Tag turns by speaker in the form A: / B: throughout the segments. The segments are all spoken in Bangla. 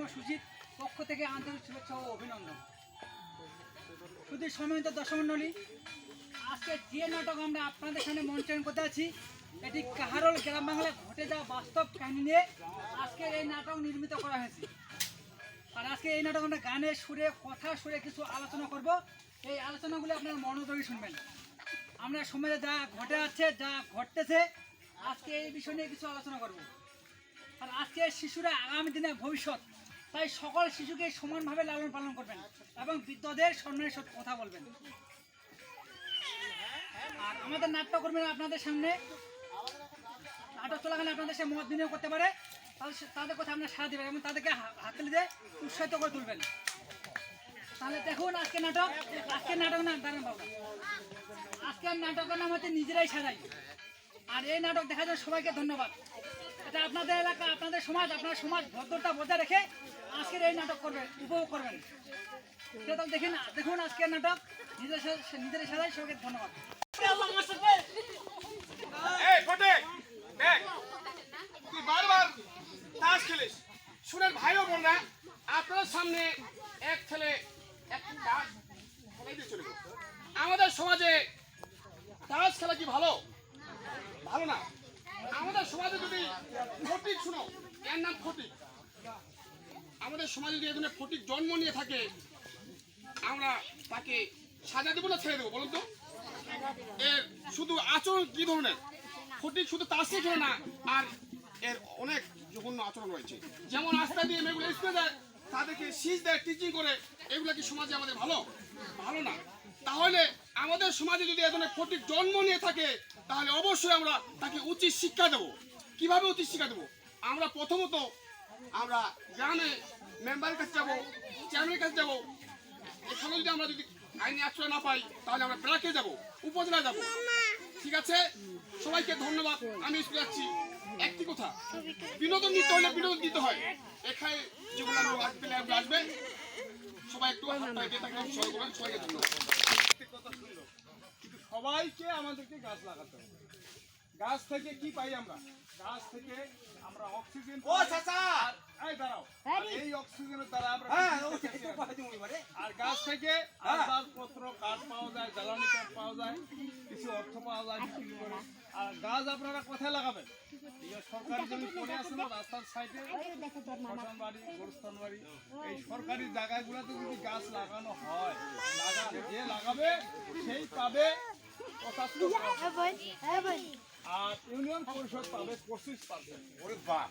A: কর্মসূচির পক্ষ থেকে আন্তরিক শুভেচ্ছা ও অভিনন্দন। শুধু সম্মানিত দর্শক মণ্ডলী আজকে যে নাটক আমরা আপনাদের সামনে মঞ্চায়ন করতে আছি এটি কাহারোল গ্রাম বাংলায় ঘটে যাওয়া বাস্তব কাহিনী নিয়ে আজকে এই নাটক নির্মিত করা হয়েছে। আর আজকে এই নাটক আমরা গানের সুরে, কথা সুরে কিছু আলোচনা করব। এই আলোচনাগুলো আপনারা মনোযোগী শুনবেন। আমরা সমাজে যা ঘটে আছে, যা ঘটতেছে, আজকে এই বিষয় নিয়ে কিছু আলোচনা করব। আর আজকে শিশুরা আগামী দিনে ভবিষ্যৎ তাই সকল শিশুকে সমানভাবে লালন পালন করবেন এবং বৃদ্ধদের সম্মানের কথা বলবেন। আর আমাদের নাট্য করবেন আপনাদের সামনে নাটক চলাকালীন আপনাদের সে মত বিনিয়োগ করতে পারে, তাদের তাদের কথা আপনার সাথ দেবেন এবং তাদেরকে হা- হাততালি দিয়ে উৎসাহিত করে তুলবেন। তাহলে দেখুন আজকে নাটক, আজকের নাটক না দাঁড়ান বাবু। আজকের নাটকের নাম হচ্ছে নিজেরাই সাজাই। আর এই নাটক দেখার জন্য সবাইকে ধন্যবাদ। এটা আপনাদের এলাকা, আপনাদের সমাজ, আপনার সমাজ ভদ্রতা বজায় রেখে আজকের এই নাটক করবেন, উপভোগ করবেন। সেটা দেখেন, দেখুন আজকের নাটক। নিজের সা- নিজেরাই সাজাই সবাইকে ধন্যবাদ।
B: তুই বারবার তাস খেলিস। শুনেন, ভাই ও বোনরা, আপনার সামনে এক ছেলে এক আমাদের সমাজে তাস খেলা কি ভালো? ভালো না। আমাদের সমাজে যদি ফটিক শুনো, এর নাম ফটিক। আমাদের সমাজে যদি এখানে ফটিক জন্ম নিয়ে থাকে, আমরা তাকে সাজা দেবো না, ছেড়ে দেবো, বলুন তো? এর শুধু আচরণ কি ধরনের? ফটিক শুধু তাসে শিখে না, আর এর অনেক জঘন্য আচরণ রয়েছে। যেমন রাস্তা দিয়ে মেয়েগুলো স্কুলে যায়, তাদেরকে শীষ দেয়, টিচিং করে, এগুলো কি সমাজে আমাদের ভালো? ভালো না। তাহলে আমাদের সমাজে যদি এ ধরনের ফটিক জন্ম নিয়ে থাকে, তাহলে অবশ্যই আমরা তাকে উচিত শিক্ষা দেবো। কীভাবে উচিত শিক্ষা দেবো? আমরা প্রথমত আমরা গ্রামে মেম্বারের কাছে যাব চেয়ারম্যানের কাছে যাব, এখানে যদি আমরা যদি আইনি আশ্রয় না পাই, তাহলে আমরা ব্লকে যাব, উপজেলায় যাব। ঠিক আছে? সবাইকে ধন্যবাদ। আমি স্কুলে যাচ্ছি। একটি কথা, বিনোদন দিতে হলে বিনোদন দিতে হয়। এখানে যেগুলো আসবে আসবে, সবাই একটু সবাই বলেন সবাইকে ধন্যবাদ।
C: সবাইকে আমাদেরকে গাছ লাগাতে হবে। গাছ থেকে কি পাই আমরা? গাছ থেকে আমরা অক্সিজেন
D: ও, চাচা!
C: আর গাছ থেকে
D: হ্যাঁ।
C: আসবাবপত্র কাঠ পাওয়া যায় জ্বালানি কাঠ পাওয়া যায় কিছু অর্থ পাওয়া যায় বিক্রি করে। আর গাছ আপনারা কোথায় লাগাবেন? এই সরকারি জমি পড়ে আছে না রাস্তার সাইডে শ্মশান বাড়ি গোরস্থান বাড়ি এই সরকারি জায়গাগুলোতে যদি গাছ লাগানো হয় যে লাগাবে সেই পাবে আর ইউনিয়ন পরিষদ পাবে পঁচিশ পার্সেন্ট।
D: ওরে বাপ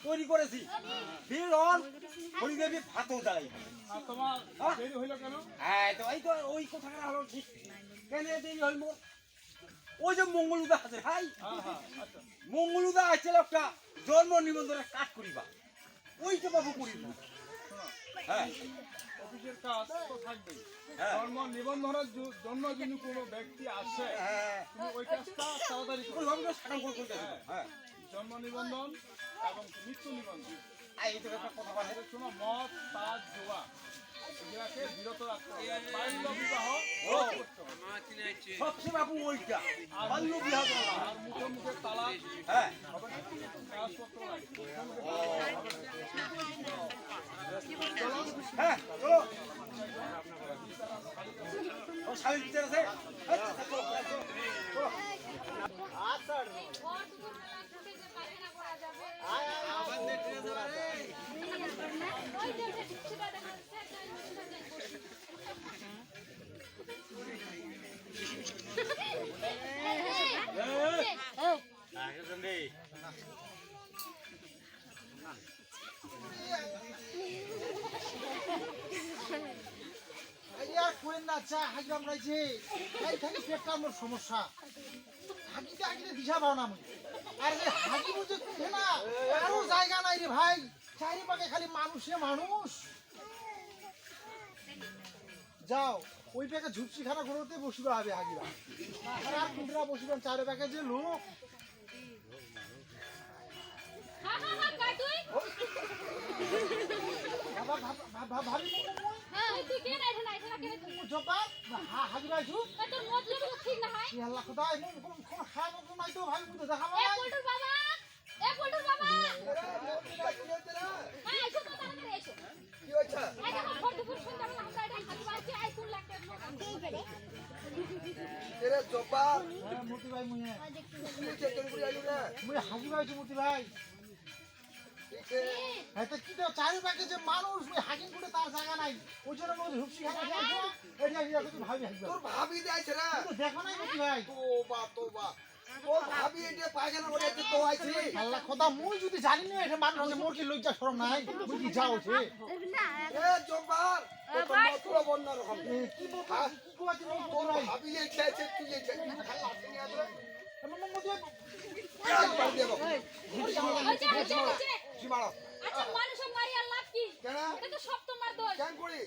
D: তৈরি করেছি। হল হরিদেবী দাঁড়াই
C: তোমার
D: হ্যাঁ।
C: কেন?
D: হ্যাঁ তো এই তো ওই কথাটা হলো ঠিক। কেন দেরি হইল? ওই যে মঙ্গলুদা আছে ভাই।
C: হ্যাঁ হ্যাঁ আচ্ছা।
D: মঙ্গলুদা আছে লোকটা জন্ম নিবন্ধনে কাজ করিবা। ওইটা বাবু করিব।
C: শোনো
D: হ্যাঁ।
C: অফিসের কাজ তো। জন্ম নিবন্ধনের জন্য যদি কোনো ব্যক্তি আসে তুমি ওই কাজটা তাড়াতাড়ি
D: ওই
C: করো।
D: হ্যাঁ।
C: জন্ম নিবন্ধন এবং মৃত্যু নিবন্ধন
D: এই তো একটা কথা বলে
C: এটা শোনো মদ তাজ জোয়া এগুলাকে বিরত রাখতে হবে বাল্য বিবাহ
D: ও।
C: রোধ করতে হবে
D: সবচেয়ে বাবু ওইটা বাল্য বিবাহ
C: আর মুখে মুখে তালাক
D: হ্যাঁ
C: কাগজপত্র
D: হ্যাঁ চলো বিচার আছে আচ্ছা,
E: করেন না চা হাগি আমরাইছে এই খালি পেট কামড় সমস্যা। হাগিতে হাগিতে দিশা পাও না আমি আর যে হাগি বুঝে কুঠে না? জায়গা নাই রে ভাই। চারিপাকে খালি মানুষে মানুষ। যাও ওই প্যাকে ঝুপসি খানা ঘুরোতে বসিবা হবে আর আর কুটরা বসিবেন চারে প্যাকে যে লোক। ভাব- জবা হাগিরা আল্লাহ খোদাই মন কোন কোন খাই মন নাই তো ভাই বুঝে দেখা ভাই
D: কি হয়েছে? এরে জব্বা।
E: হ্যাঁ মূর্তি ভাই মুয়ে
D: কি হয়েছে কেন করে আইলু না
E: মুয়ে হাগি ভাই আইছু ভাই। হ্যাঁ তো কি তো চারিপাকে যে মানুষ মুই হাগি করে তার জায়গা নাই ওই জন্য মধ্যে হুপসি খানা যাইছো এই যে এটা তুমি ভাবি হাগি
D: তোর ভাবি যাইছে না
E: তো দেখো নাই মূর্তি ভাই
D: তোবা তোবা তোর ভাবি এটা পায়খানা করে একটু তো আইছি
E: আল্লাহ খোদা মুই যদি জানি না এটা মানুষ আছে মোর কি লজ্জা শরম নাই কি যাও সে
D: এ জব্বার তোর তো মতলব অন্য রকম
E: কি বলতো কি মোর
D: তোর ভাবি আছে তুই তুই খালি আসি নিয়ে আসবে
E: আমার মধ্যে
D: পার সীমা রাস্তা
F: আচ্ছা মানুষ বাড়ি আর লাভ কি?
D: কেন?
F: এটা তো সব তোমার দোষ।
D: কেন করি?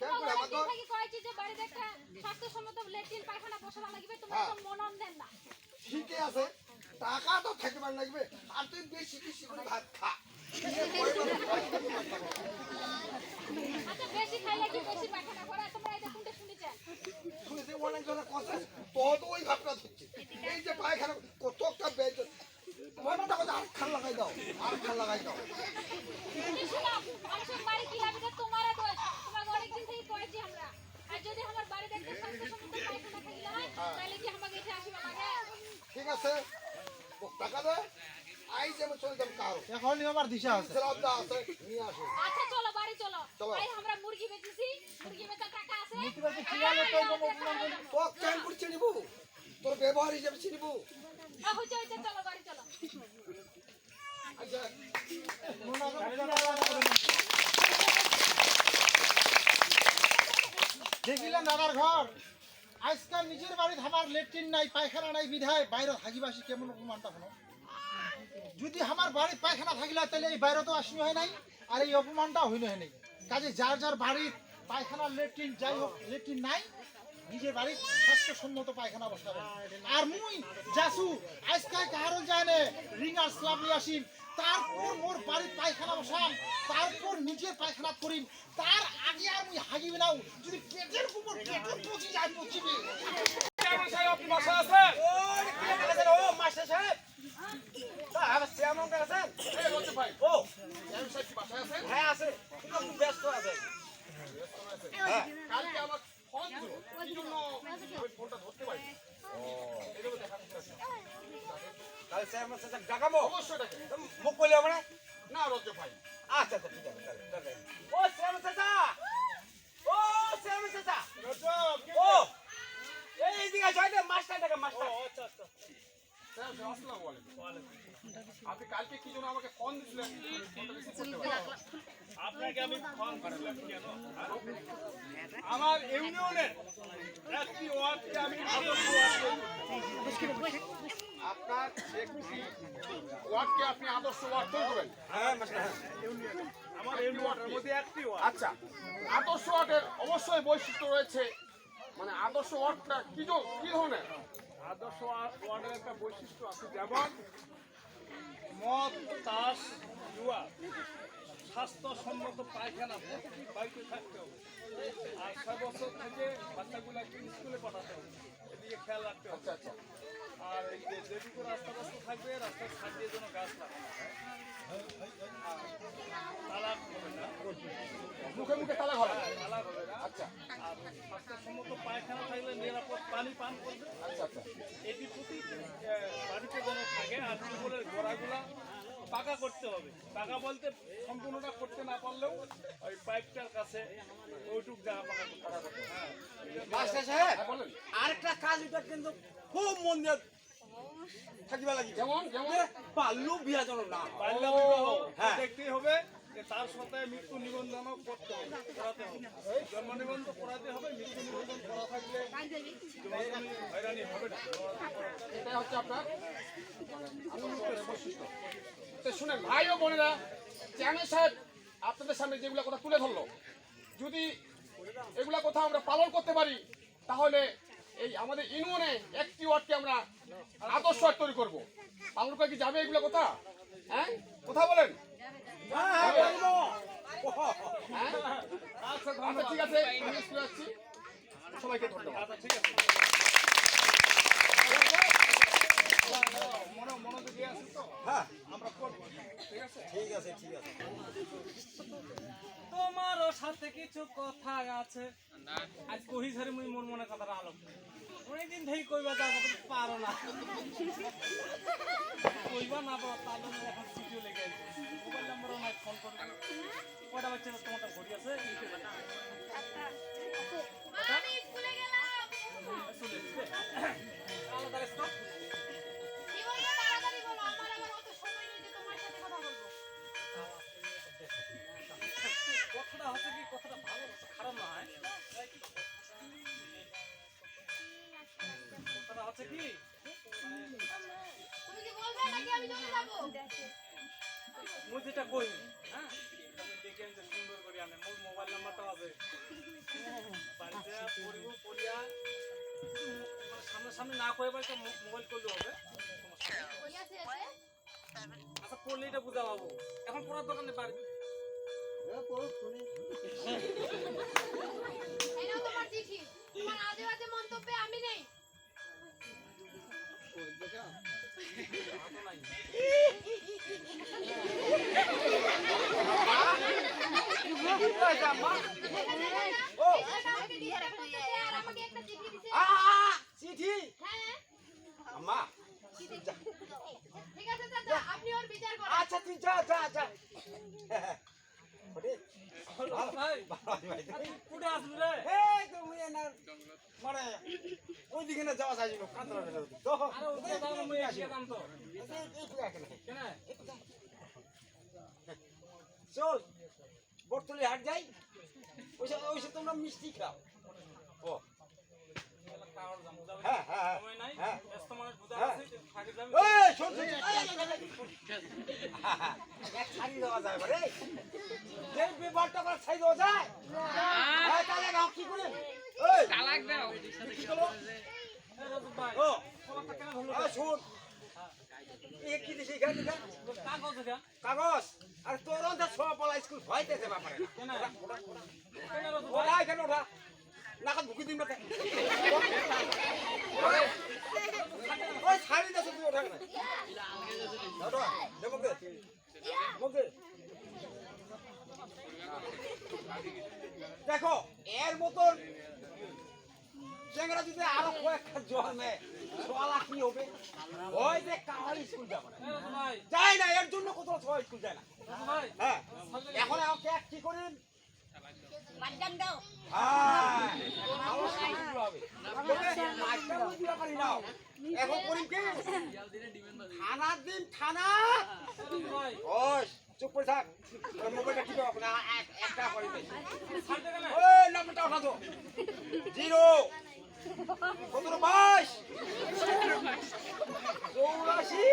D: কেন করে? আমার
F: দোষ? কি কইছি যে বাড়ি দেখা স্বাস্থ্যসম্মত লেট্রিন পায়খানা বসানো লাগবে তোমরা তো মনন দেন না।
D: ঠিকই আছে। টাকা তো থাকিবার লাগবে। আর তুই বেশি বেশি করে ভাত খা।
E: আচ্ছা বেশি
F: খাইলে বেশি পায়খানা করে? তোমরা এটা তো ওই ভাবটা হচ্ছে এই যে পায়খানা কত একটা স্বাস্থ্যসম্মত পায়খানা থাকিলে হয়, তাহলে কি আমাকে এখানে আসিবা লাগে?
E: ঠিক আছে টাকা দে আই যে চলে কারও এখন আমার দিশা আছে শ্রদ্ধা আছে নিয়ে আসো
F: আচ্ছা, চলো, বাড়ি চলো। ভাই, আমরা মুরগি বেচেছি, মুরগি টাকা আছে।
E: ও কেন করে চিনিব তোর ব্যবহার হিসেবে চিনিব
F: হইছে, চলো,
E: দেখিলেন দাদার ঘর। আজকাল নিজের বাড়িতে আমার লেট্রিন নাই, পায়খানা নাই, বিধায় বাইরে হাগিবাসি কেমন অপমানটা হলো? যদি আমার বাড়ির পায়খানা থাকিলে, তাহলে এই বাইরে তো আসনি হয় নাই, আর এই অপমানটা হইল হয় নাই। কাজে যার যার বাড়ির পায়খানা লেট্রিন যাই হোক, লেট্রিন নাই নিজের বাড়ির স্বাস্থ্যসম্মত পায়খানা বসাবেন। আর মুই যাসু আজকাল কাহারও যায় না রিঙ্গার স্লাবলি আসিম তারপর মোর বাড়ির পায়খানা বসাম তারপর নিজের পায়খানা করিম তার আগে আর মুই হাগিবে নাও যদি পেটের উপর পেটের পচি যায় পচিবে
D: হ্যাঁ আছে। কিন্তু ব্যস্ত আছে
B: কালকে আমার দেখেন
D: মুখ করলে হবে না
B: না ভাই
D: আচ্ছা আচ্ছা তাহলে। ও চেয়ারম্যান চাচা ও চেয়ারম্যান চাচা ও এই এদিকে আসো এই মাস্টার ডাকা মাস্টার
B: স্যার স্যার, আসসালামু আলাইকুম আপনি কালকে কি জন্য আমাকে ফোন দিয়েছিলেন
C: আপনাকে আমি ফোন করেছিলাম কেন? হ্যাঁ? আমার ইউনিয়নের একটি ওয়ার্ডকে আমি আদর্শ ওয়ার্ড করি।
B: আপনার একটি ওয়ার্ডকে আপনি আদর্শ ওয়ার্ড তৈরি করবেন
D: হ্যাঁ মাস্টার
C: আমার ইউনিয়নের মধ্যে একটি ওয়ার্ড।
B: আচ্ছা। আদর্শ ওয়ার্ডের অবশ্যই বৈশিষ্ট্য রয়েছে মানে আদর্শ ওয়ার্ডটা কি কি ধরনের?
C: আদর্শ ওয়া- ওয়ার্ডের একটা বৈশিষ্ট্য আছে যেমন মদ তাস জুয়া। স্বাস্থ্যসম্মত পায়খানা প্রতিটি বাড়িতে থাকতে হবে। আর ছয় বছর থেকে বাচ্চাগুলোকে স্কুলে পাঠাতে হবে। এদিকে খেয়াল রাখতে হবে।
B: আচ্ছা আচ্ছা।
C: আর এই যে যেটুকু রাস্তা রাস্তা থাকবে রাস্তার দিয়ে যেন গাছ লাগানো হয় তালাক হবে না।
B: মুখে মুখে তালা ঘর
C: তালাক হবে না।
B: আচ্ছা।
C: আর স্বাস্থ্যসম্মত পায়খানা থাকলে নিরাপদ পানি পান করবে।
B: আচ্ছা আচ্ছা।
C: এটি প্রতি বাড়িতে যেন থাকে আর টিউবওয়েলের গোড়াগুলা পাকা করতে হবে। পাকা বলতে সম্পূর্ণটা করতে না পারলেও ওই পাইপটার কাছে ওইটুক জায়গা পাকা করতে হ্যাঁ।
D: মাস্টার সাহেব
B: হ্যাঁ
D: আরেকটা কাজ এটা কিন্তু খুব মন দিয়ে থাকিবা লাগিব।
B: যেমন যেমন।
D: বাল্য বিয়া যেন না।
C: বিবাহ
D: হ্যাঁ।
C: দেখতেই হবে তার সাথে মৃত্যু নিবন্ধনও করতে হবে করাতে হবে। জন্ম নিবন্ধন করাতে হবে মৃত্যু নিবন্ধন করা থাকলে হয়রানি হবে না।
B: এটা হচ্ছে আপনার তো শুনেন ভাই ও বোনেরা চেয়ারম্যান সাহেব আপনাদের সামনে যেগুলো কথা তুলে ধরলো যদি এগুলা কথা আমরা পালন করতে পারি তাহলে এই আমাদের ইউনিয়নে একটি ওয়ার্ডকে আমরা আদর্শ ওয়ার্ড তৈরি করব। পালন করে কি যাবে এগুলো কথা? হ্যাঁ? কথা বলেন।
D: হ্যাঁ।
B: হ্যাঁ?
C: আচ্ছা
B: আচ্ছা ঠিক আছে সবাইকে ধন্যবাদ
C: আচ্ছা ঠিক আছে মনে মনোযোগী আছে তো
D: হ্যাঁ
C: আমরা করব ঠিক আছে
D: ঠিক আছে ঠিক আছে
G: তোমারও সাথে কিছু কথা আছে। আজ কহি ধরে মুই মোর মনে কথাটা আলো অনেকদিন থেকে কইবা যাব কিন্তু পারো না। কইবা না পারো তাহলে মোর এখন চিঠিও লেগে আছে। মোবাইল নাম্বারও নাই ফোন করে। কটা বাচ্চা তোমারটা ঘড়ি আছে?
F: গেলাম।
G: চলে কই? হ্যাঁ? সুন্দর করে আনে মোর মোবাইল নাম্বারটাও আছে বাড়িতে পড়িব পড়িয়া মানে সামনে সামনে না কয়ে পারি মোবাইল করলে হবে? আচ্ছা পড়লে এটা বুঝা পাবো এখন পড়ার দোকানে বাড়ি
D: হাট যাই। ওইসব ওইসব তোমরা মিষ্টি খাও। ও। হ্যাঁ হ্যাঁ হ্যাঁ তালাক দাও। ও। শোন। এই কি দিছি দেখা?
C: কাগজ
D: কাগজ? আর তোর অন্তর ছোয়া পলা স্কুল ভয়তেছে ব্যাপারে।
C: কেন?
D: ওরা,
C: কেন
D: ওরা নাকাত ভুকি দিন বাতে ওই ছাড়ি দেছে তুই ওঠা না কে? দেখো এর মতন চেংরা যদি আরও কয়েকটা জন্মে সোয়ালা কি হবে? ওই যে কামাল স্কুল যাবে না।
C: ভাই।
D: যায় না এর জন্য কোথাও সবাই স্কুল যায় না। হ্যাঁ। এখন আমাকে এক কি করেন। হ্যাঁ। থানার দিন থানা চুপ করে থাক তোর মোবাইলটা ঠিক হবে না একটা করে ওই নাম্বারটা তো জিরো। সতেরো বাইশ চৌরাশি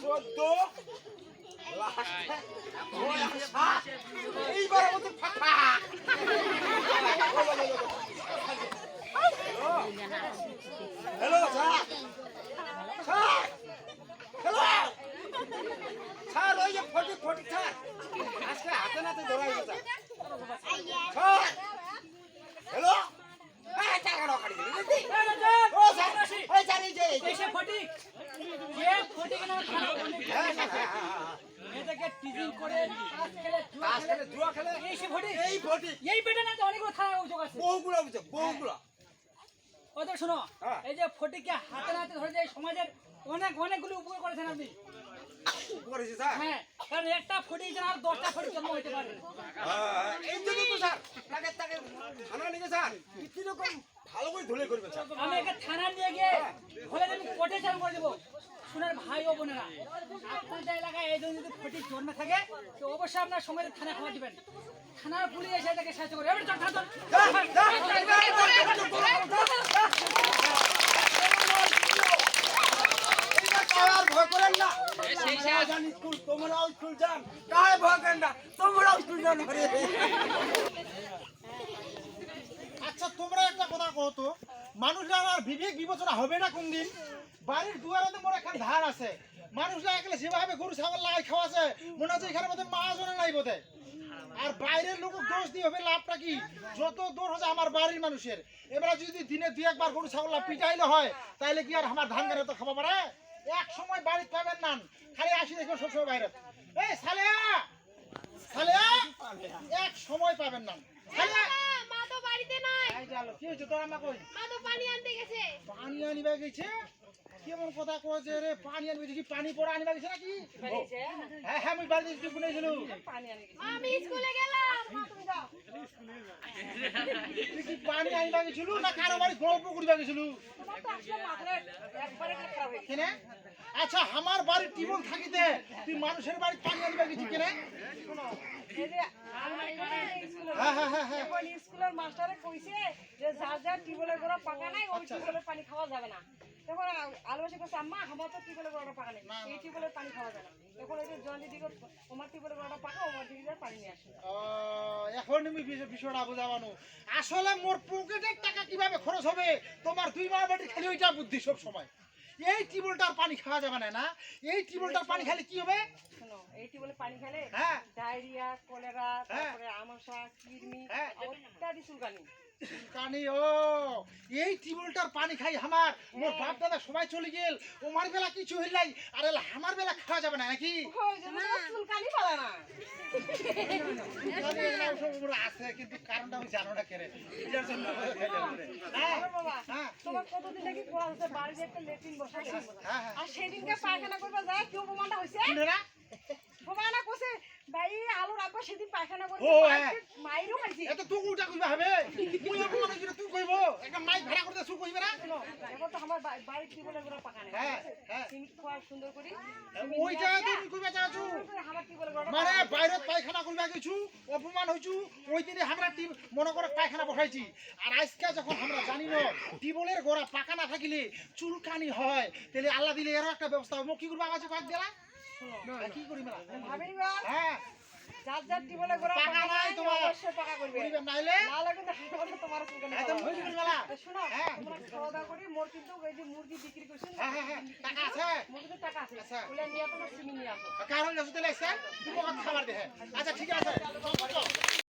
D: চোদ্দ লাস্টে ওই সাত এইবার মতো ফাঁকা hello sir sir hello sir ওই যে ফটি ফটি স্যার আজকে হাতে নাতে ধরা গেছে স্যার হ্যালো এই টাকা দাও কাটি দিলি বুঝলি? ও স্যার এই স্যার এই যে এই যে।
A: এসে ফটিক যে ফটিক নামে খারাপ ফটিক।
D: হ্যাঁ, হ্যাঁ, হ্যাঁ, হ্যাঁ, হ্যাঁ।
A: মেয়েটাকে টিজিং করে তাস খেলে জুয়া
D: তাস
A: খেলে
D: খেলে, জুয়া খেলে
A: এই সে ফটিক
D: এই ফটি
A: এই বেটা না তো অনেকগুলো থানা অভিযোগ আছে তো শোনো
D: হ্যাঁ।
A: এই যে ফটিককে হাতে নাতে ধরে যে সমাজের অনেক অনেকগুলো উপকার করেছেন আপনি।
D: করেছি স্যার?
A: হ্যাঁ কারণ একটা ফটিক যেন আর দশটা ফটিক জন্ম হতে পারে।
D: এই জন্য তো স্যার তাকে তাকে থানা নিয়ে স্যার কীরকম ভালো করে ধরে করবে স্যার?
A: আমি একে থানা নিয়ে গিয়ে হলে আমি কোর্টে চালু করে দেবো। শোনার ভাই ও বোনেরা আপনাদের এলাকায় এই ধরনের যদি ফটিক জন্মে থাকে তো অবশ্যই আপনার সঙ্গে থানা খবর দিবেন থানার পুলিশ এসে তাকে সাহায্য করে। এবার চল, চল, চল।
D: ভয় করেন না। স্কুল তোমরাও স্কুল যান কায় ভয় করেন না তোমরাও স্কুল যান
E: আচ্ছা তোমরা একটা কথা কও তো। মানুষরা আর বিবেক বিবেচনা হবে না কোনদিন? বাড়ির দুয়ারে মোর এখন ধার আছে। মানুষরা একলে যেভাবে গরু ছাগল লাগাই খাওয়াছে মনে হচ্ছে এখানে বোধহয় মাহাজনে নাই বোধহয়? আর বাইরের লোক দোষ দিয়ে হবে লাভটা কি? যত দোষ হচ্ছে আমার বাড়ির মানুষের। এবারে যদি দিনে দুই একবার গরু ছাগল পিটাইলে হয় তাইলে কি আর আমার ধান গাড়ি তো খাওয়া পারে এক সময় বাড়িতে পাবেন না। খালি আসি দেখবেন সবসময় বাইরে। এই সালেয়া! সালেয়া! এক সময় পাবেন না।
F: মা, মা তো বাড়িতে নাই।
E: কি হয়েছে তোর আমা কই?
F: মা তো পানি আনতে গেছে।
E: পানি আনিবা গেছে? কেমন কথা কয়েছে রে? পানি আনবি দেখি পানি পড়া আনিবা গেছে নাকি? হ্যাঁ হ্যাঁ মুই বাড়িতে একটু শুনেছিল
F: মা, আমি স্কুলে গেলাম। তুমি যাও।
E: কি পানি আনিবা গেছিল না কারও বাড়ি গল্প করিবা গেছিল? কেনে? আচ্ছা আমার বাড়ির টিবল থাকিতে তুই মানুষের বাড়ি পানি আনিবা গেছিস কেনে?
H: এখন স্কুলের মাস্টারে কইছে যে যার যার টিউবওয়েলের গোড়া পাকা নাই ওই টিউবওয়েলের পানি খাওয়া যাবে না। তখন আলু এসে কইছে আম্মা আমার তো টিউবওয়েলের গোড়াটা পাকা নেই এই টিউবওয়েলের পানি খাওয়া যাবে না। এখন ওই যে জন দিদি তোমার টিউবওয়েলের গোড়াটা পাকা ওমার দিদি পানি নিয়ে আসে
E: আহ, এখন তুমি বিষয়- বিষয়টা বুঝাবানো আসলে মোর পকেটের টাকা কীভাবে খরচ হবে? তোমার দুই মা বেটি খালি ওইটা বুদ্ধি সব সময় এই টিবলটার পানি খাওয়া যাবে না না? এই টিবলটার পানি খেলে কি হবে?
H: শোনো এই টিবলে পানি খেলে
E: হ্যাঁ।
H: ডায়রিয়া কলেরা
E: হ্যাঁ।
H: তারপরে আমাশা কিডনি
E: অত্যাধিক
H: ইত্যাদি চুলকানি।
E: কানি ও এই টিউবওয়েলটার পানি খাই আমার। মোর বাপ দাদা সবাই চলে গেল। ওমার বেলা কিছু হইল নাই আর এলা আমার বেলা খাওয়া যাবে না নাকি?
H: ওই জন্য তো চুলকানি পালা না।
E: চুলকানি এগুলা ওসব ওগুলো আছে কিন্তু কারণটা আমি জানো না কেরে এটার জন্য হ্যাঁ হ্যাঁ
H: তোমার কতদিন থেকে কোয়া হচ্ছে বাড়িতে একটা লেট্রিন বসা
E: হ্যাঁ হ্যাঁ।
H: আর সেদিনকে পায়খানা করবা যায় কেউ প্রমাণটা হয়েছে
E: শুনেরা?
H: প্রমাণটা ভাই আলু রাখব সেদিন পায়খানা করছে। মাইরও খাইছি
E: এত তুই উল্টা কইবা হবে তুই অপমান হইছিস তুই কইব একটা মাইক ভাড়া করতে তুই কইবে না।
H: এখন তো আমার বা- বাড়ির টিউবওয়েলের গোড়া পাকা
E: হ্যাঁ, হ্যাঁ।
H: সুন্দর করি
E: ওইটা তুমি কইবা চাচ্ছু
H: আমার টিউবওয়েলের গোড়া
E: মানে বাইরে পায়খানা করবা গেছু অপমান হইছু ওই দিনে আমরা টিম মনে করে পায়খানা বসাইছি আর আজকে যখন আমরা জানি না টিবলের গোড়া পাকা না থাকিলে চুলকানি হয়। তাহলে আল্লাহ দিলে এরও একটা ব্যবস্থা হবে। কি করবা আছে কয়েক দিলা কি করি মেলা হ্যাঁ।
H: যার যার টিউবওয়েলের গোড়া
E: পাকা
H: পাকা
E: নাই
H: নাই
E: তোমার।
H: অবশ্যই পাকা করবে।
E: করিবেন নাইলে
H: না লাগে তো তোমার চুলকানি
E: এত
H: পাওয়া যাবে।
E: মেলা
H: শোনো। তোমরা খাওয়া দাওয়া করি মোর কিন্তু ওই যে মুরগি বিক্রি
E: হ্যাঁ হ্যাঁ হ্যাঁ। টাকা আছে।
H: মোর কিন্তু টাকা আছে।
E: আচ্ছা।
H: ওগুলা নিয়ে তোমার সিমি নিয়ে আসো
E: কারণ তুমি খাবার আচ্ছা ঠিক আছে।